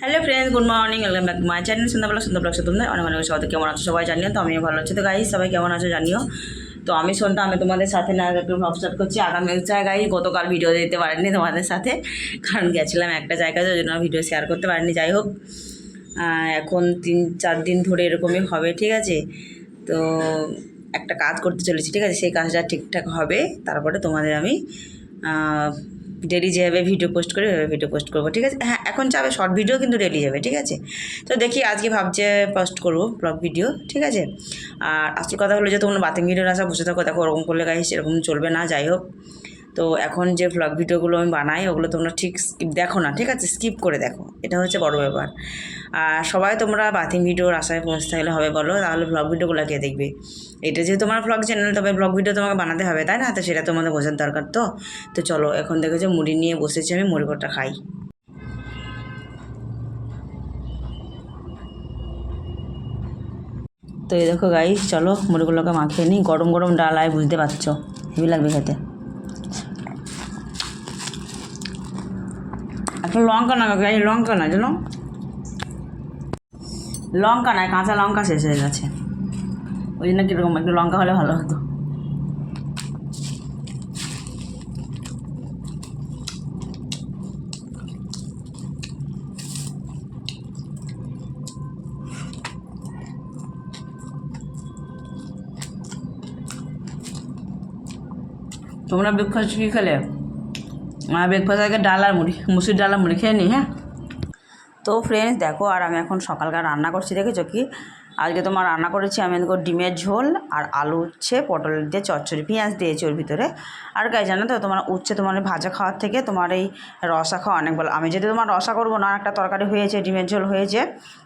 Hello friends good morning welcome back my channel সন্ধ্যাবেলা সন্ধ্যাবেলা তোমরা অনেক অনেক সবাই কেমন আছো সবাই জানিও? তো আমিও ভালো আছি। তো গাই সবাই কেমন আছো জানিও? তো আমি সন্ধ্যা আমি তোমাদের সাথে না একটু ভাব স্টার্ট করছি। আগামী জায়গায় গতকাল ভিডিও দিতে পারিনি তোমাদের সাথে। কারণ গেছিলাম একটা জায়গায় ওই জন্য ভিডিও শেয়ার করতে পারিনি। যাই হোক এখন তিন, চার দিন ধরে এরকমই হবে, ঠিক আছে? তো একটা কাজ করতে চলেছি, ঠিক আছে? সেই কাজটা ঠিকঠাক হবে। তারপরে তোমাদের আমি ডেলি যেভাবে ভিডিও পোস্ট করে, ওইভাবে ভিডিও পোস্ট করব, ঠিক আছে? হ্যাঁ এখন যাবে শর্ট ভিডিও কিন্তু ডেলি যাবে ঠিক আছে? তো দেখি আজকে ভাবছে পোস্ট করব ব্লগ ভিডিও ঠিক আছে? আর আসল কথা হলো যে তোমরা বাতিং ভিডিওর আসা, বসে থাকো, দেখো ওরকম করলে গাইস এরকম চলবে না, যাই হোক। তো এখন যে ভ্লগ ভিডিওগুলো আমি বানাই, ওগুলো তোমরা ঠিক দেখো না, ঠিক আছে? স্কিপ করে দেখো। এটা হচ্ছে বড় ব্যাপার। আর সবাই তোমরা বাথিং ভিডিওর আশায় পৌঁছতে গেলে হবে বলো, তাহলে ভ্লগ ভিডিওগুলো কে দেখবে? এটা যেহেতু তোমার ভ্লগ চ্যানেল তবে ব্লগ ভিডিও তোমাকে বানাতে হবে, তাই না? তো সেটা তোমাদের বোঝার দরকার তো। তো চলো, এখন দেখো যে মুড়ি নিয়ে বসেছি আমি, মুড়ি কটা খাই। তো এই দেখো গাই চলো মুড়িগুলোকে মাখিয়ে নিই। গরম গরম ডাল আয়, বুঝতে পারছ? হেভি লাগবে খেতে। একটা লঙ্কা না গাই লঙ্কা না জানো লঙ্কা নয় কাঁচা লঙ্কা শেষ হয়ে গেছে ওই জন্য কীরকম একটু লঙ্কা হলে ভালো হতো তোমরা ব্রেকফাস্ট কী খেলে আমার ব্রেকফাস্ট আগে ডাল আর মুড়ি, মুসুর ডাল আর মুড়ি খেয়ে নিই হ্যাঁ? তো ফ্রেন্ডস দেখো, আর আমি এখন সকালকার রান্না করছি, দেখেছ কি? আজকে তোমার রান্না করেছি, আমি দেখো ডিমের ঝোল আর আলু উচ্ছে পটল দিয়ে চচ্চড়ি, পেঁয়াজ দিয়েছি ওর ভিতরে। আর গাই, জানো তো, তোমার উচ্ছে তোমার ভাজা খাওয়ার থেকে তোমার এই রসা খাওয়া অনেক ভালো। আমি যদি তোমার রসা করব না একটা তরকারি হয়েছে, ডিমের ঝোল হয়েছে,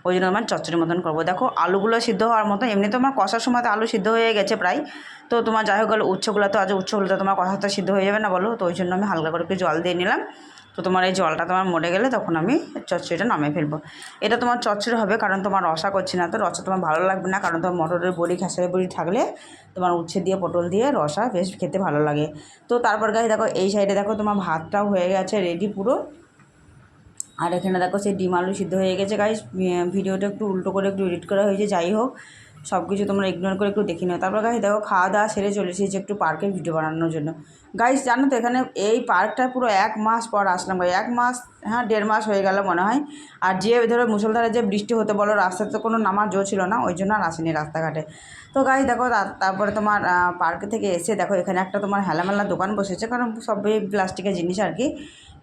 ওই জন্য তোমার চচ্চড়ির মতন করব। দেখো, আলুগুলো সিদ্ধ হওয়ার মতো এমনি তোমার কষার সময় আলু সিদ্ধ হয়ে গেছে প্রায়। তো তোমার যাই হোক, গেলো উচ্ছেগুলো তো আজ উচ্ছেগুলো তো তোমার কষাটা সিদ্ধ হয়ে যাবে না বলো, তো ওই জন্য আমি হালকা করে একটু জল দিয়ে নিলাম। তো তোমার এই জলটা তোমার মরে গেলে তখন আমি চচ্চড়িটা নামিয়ে ফেলব। এটা তোমার চচ্চড়ি হবে কারণ তোমার রসা করছি না, তো রসা তোমার ভালো লাগবে না কারণ তোমার মটরের বড়ি, খেসারি বড়ি থাকলে তোমার উচ্ছে দিয়ে, পটল দিয়ে রসা বেশ খেতে ভালো লাগে। তো তারপর গাছ দেখো, এই সাইডে দেখো তোমার ভাতটাও হয়ে গেছে রেডি পুরো। আর এখানে দেখো সেই ডিম আলু সিদ্ধ হয়ে গেছে গাইস ভিডিওটা একটু উল্টো করে একটু এডিট করা হয়েছে, যাই হোক। সব কিছু তোমরা ইগনোর করে একটু দেখে নিও। তারপর গাইস দেখো খাওয়া দাওয়া সেরে চলে এসেছি একটু পার্কে ভিডিও বানানোর জন্য। গাইস জানো তো এখানে এই পার্কটা পুরো এক মাস পর আসলাম ভাই এক মাস হ্যাঁ দেড় মাস হয়ে গেল মনে হয়। আর যে ধরো মুসলধারে যে বৃষ্টি হতে বলো, রাস্তাতে কোনো নামার জো ছিল না, ওই জন্য আর আসেনি রাস্তাঘাটে। তো গাইস দেখো তা- তারপরে তোমার পার্কে থেকে এসে দেখো এখানে একটা তোমার হেলামেলা দোকান বসেছে, কারণ সবই প্লাস্টিকের জিনিস আর কি।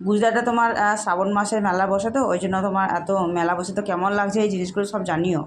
গুজরাটে তোমার শ্রাবণ মাসের মেলা বসে তো, ওই জন্য তোমার এত মেলা বসে তো কেমন লাগছে এই জিনিসগুলো সব জানিও।